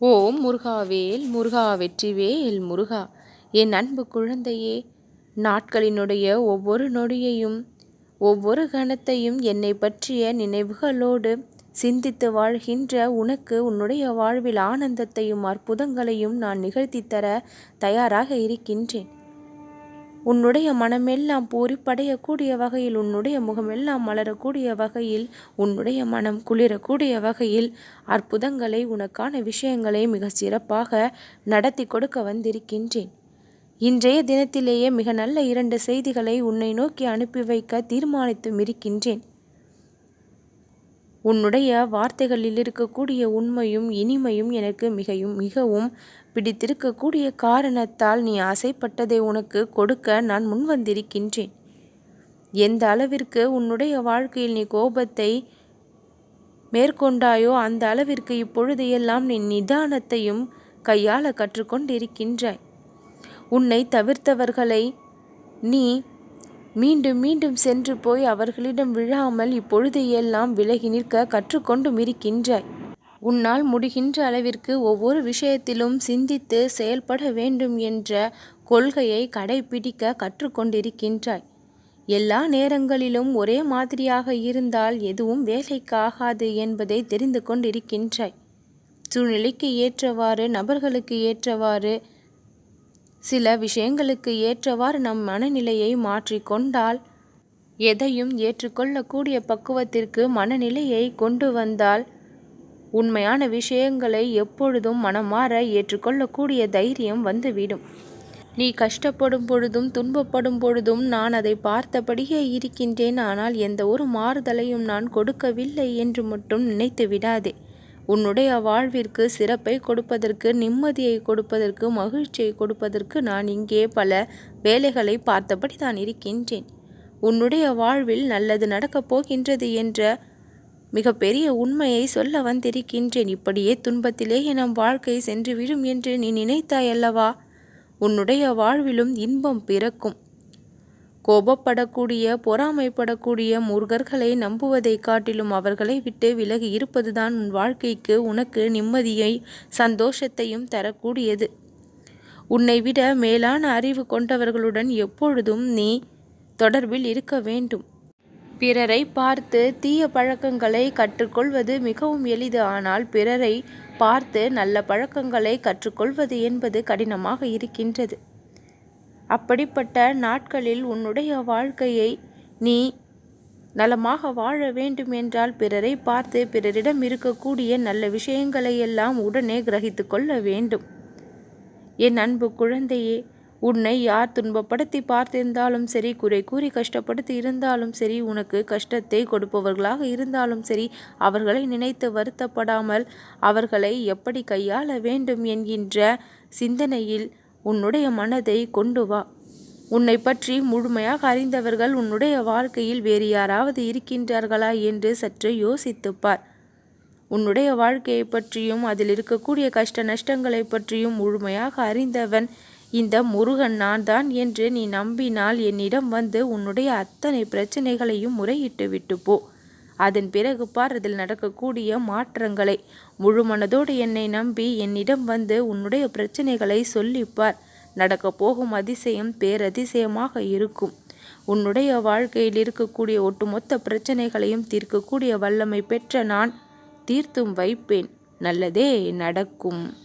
ஓம் முருகாவேல் முருகா வெற்றிவேல் முருகா. என் அன்பு குழந்தையே நாட்களினுடைய ஒவ்வொரு நொடியையும் ஒவ்வொரு கணத்தையும் என்னை பற்றிய நினைவுகளோடு சிந்தித்து வாழ்கின்ற உனக்கு உன்னுடைய வாழ்வில் ஆனந்தத்தையும் அற்புதங்களையும் நான் நிகழ்த்தித்தர தயாராக இருக்கின்றேன். உன்னுடைய மனமெல்லாம் பூரிப்படையக்கூடிய வகையில் உன்னுடைய முகமெல்லாம் மலரக்கூடிய வகையில் உன்னுடைய மனம் குளிரக்கூடிய வகையில் அற்புதங்களை உனக்கான விஷயங்களை மிக சிறப்பாக நடத்தி கொடுக்க வந்திருக்கின்றேன். இன்றைய தினத்திலேயே மிக நல்ல இரண்டு செய்திகளை உன்னை நோக்கி அனுப்பி வைக்க தீர்மானித்தும் இருக்கின்றேன். உன்னுடைய வார்த்தைகளில் இருக்கக்கூடிய உண்மையும் இனிமையும் எனக்கு மிகையும் மிகவும் பிடித்திருக்கக்கூடிய காரணத்தால் நீ ஆசைப்பட்டதை உனக்கு கொடுக்க நான் முன்வந்திருக்கின்றேன். எந்த அளவிற்கு உன்னுடைய வாழ்க்கையில் நீ கோபத்தை மேற்கொண்டாயோ அந்த அளவிற்கு இப்பொழுது எல்லாம் நீ நிதானத்தையும் கையாள கற்றுக்கொண்டிருக்கின்றாய். உன்னை தவிர்த்தவர்களை நீ மீண்டும் மீண்டும் சென்று போய் அவர்களிடம் விழாமல் இப்பொழுது எல்லாம் விலகி நிற்க கற்றுக்கொண்டும் இருக்கின்றாய் உன்னால் முடிகின்ற அளவிற்கு ஒவ்வொரு விஷயத்திலும் சிந்தித்து செயல்பட வேண்டும் என்ற கொள்கையை கடைபிடிக்க கற்றுக்கொண்டிருக்கின்றாய். எல்லா நேரங்களிலும் ஒரே மாதிரியாக இருந்தால் எதுவும் வேலைக்கு ஆகாது என்பதை தெரிந்து கொண்டிருக்கின்றாய். சூழ்நிலைக்கு ஏற்றவாறு நபர்களுக்கு ஏற்றவாறு சில விஷயங்களுக்கு ஏற்றவாறு நம் மனநிலையை மாற்றிக்கொண்டால் எதையும் ஏற்றுக்கொள்ளக்கூடிய பக்குவத்திற்கு மனநிலையை கொண்டு வந்தால் உண்மையான விஷயங்களை எப்பொழுதும் மனமாற ஏற்றுக்கொள்ளக்கூடிய தைரியம் வந்துவிடும். நீ கஷ்டப்படும் பொழுதும் துன்பப்படும் பொழுதும் நான் அதை பார்த்தபடியே இருக்கின்றேன் ஆனால் எந்த ஒரு மாறுதலையும் நான் கொடுக்கவில்லை என்று மட்டும் நினைத்து விடாதே உன்னுடைய வாழ்விற்கு சிறப்பை கொடுப்பதற்கு நிம்மதியை கொடுப்பதற்கு மகிழ்ச்சியை கொடுப்பதற்கு நான் இங்கே பல வேலைகளை பார்த்தபடி தான் இருக்கின்றேன். உன்னுடைய வாழ்வில் நல்லது நடக்கப் போகின்றது என்ற மிகப்பெரிய உண்மையை சொல்ல வந்திருக்கின்றேன். இப்படியே துன்பத்திலேயே நம் வாழ்க்கை சென்றுவிடும் என்று நீ நினைத்தாய் அல்லவா உன்னுடைய வாழ்விலும் இன்பம் பிறக்கும். கோபப்படக்கூடிய பொறாமைப்படக்கூடிய முருகர்களை நம்புவதைக் காட்டிலும் அவர்களை விட்டு விலகி இருப்பதுதான் உன் வாழ்க்கைக்கு உனக்கு நிம்மதியை சந்தோஷத்தையும் தரக்கூடியது. உன்னை விட மேலான அறிவு கொண்டவர்களுடன் எப்பொழுதும் நீ தொடர்பில் இருக்க வேண்டும். பிறரை பார்த்து தீய பழக்கங்களை கற்றுக்கொள்வது மிகவும் எளிது. ஆனால் பிறரை பார்த்து நல்ல பழக்கங்களை கற்றுக்கொள்வது என்பது கடினமாக இருக்கின்றது. அப்படிப்பட்ட நாட்களில் உன்னுடைய வாழ்க்கையை நீ நலமாக வாழ வேண்டும் என்றால் பிறரை பார்த்து பிறரிடம் இருக்கக்கூடிய நல்ல விஷயங்களை எல்லாம் உடனே கிரகித்து கொள்ள வேண்டும். என் அன்பு குழந்தையே உன்னை யார் துன்பப்படுத்தி பார்த்திருந்தாலும் சரி குறை கூறி கஷ்டப்படுத்தி இருந்தாலும் சரி உனக்கு கஷ்டத்தை கொடுப்பவர்களாக இருந்தாலும் சரி அவர்களை நினைத்து வருத்தப்படாமல் அவர்களை எப்படி கையாள வேண்டும் என்கின்ற சிந்தனையில் உன்னுடைய மனதை கொண்டு வா. உன்னை பற்றி முழுமையாக அறிந்தவர்கள் உன்னுடைய வாழ்க்கையில் வேறு யாராவது இருக்கின்றார்களா என்று சற்று யோசித்துப்பார். உன்னுடைய வாழ்க்கையை பற்றியும் அதில் இருக்கக்கூடிய கஷ்ட நஷ்டங்களை பற்றியும் முழுமையாக அறிந்தவன் இந்த முருகன் நான் தான் என்று நீ நம்பினால் என்னிடம் வந்து உன்னுடைய அத்தனை பிரச்சனைகளையும் முறையிட்டு விட்டு போ. அதன் பிறகு பார் அதில் நடக்கக்கூடிய மாற்றங்களை. முழு மனதோடு என்னை நம்பி என்னிடம் வந்து உன்னுடைய பிரச்சனைகளை சொல்லிப்பார். நடக்கப் போகும் அதிசயம் பேரதிசயமாக இருக்கும். உன்னுடைய வாழ்க்கையில் இருக்கக்கூடிய ஒட்டுமொத்த பிரச்சனைகளையும் தீர்க்கக்கூடிய வல்லமை பெற்ற நான் தீர்த்தும் வைப்பேன். நல்லதே நடக்கும்.